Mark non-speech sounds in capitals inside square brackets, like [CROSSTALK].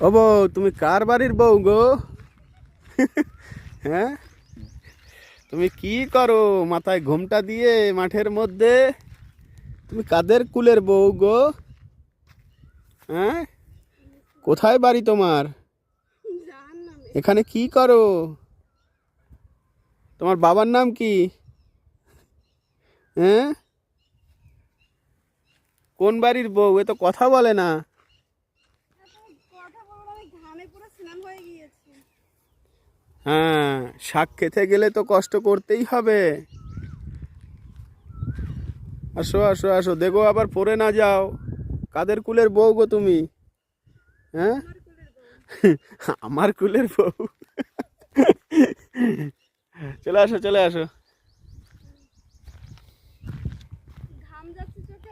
ও বউ, তুমি কার বাড়ির বউ গো? [LAUGHS] হ্যাঁ? তুমি কি করো মাথায় ঘোমটা দিয়ে মাঠের মধ্যে? তুমি কাদের কুলের বউ গো? হ্যাঁ? কোথায় বাড়ি তোমার? এখানে কি করো? তোমার বাবার নাম কি? হ্যাঁ? কোন বাড়ির বউ? এ তো কথা বলে না। আমি পুরো স্নান হয়ে গিয়েছে। হ্যাঁ শাক খেতে গেলে তো কষ্ট করতেই হবে। আসো আসো আসো দেখো আবার পরে না যাও। কাদের কুলের বউ গো তুমি? হ্যাঁ? আমার কুলের বউ। [LAUGHS] চলে আসো চলে আসো। ঘাম যাচ্ছে চোখে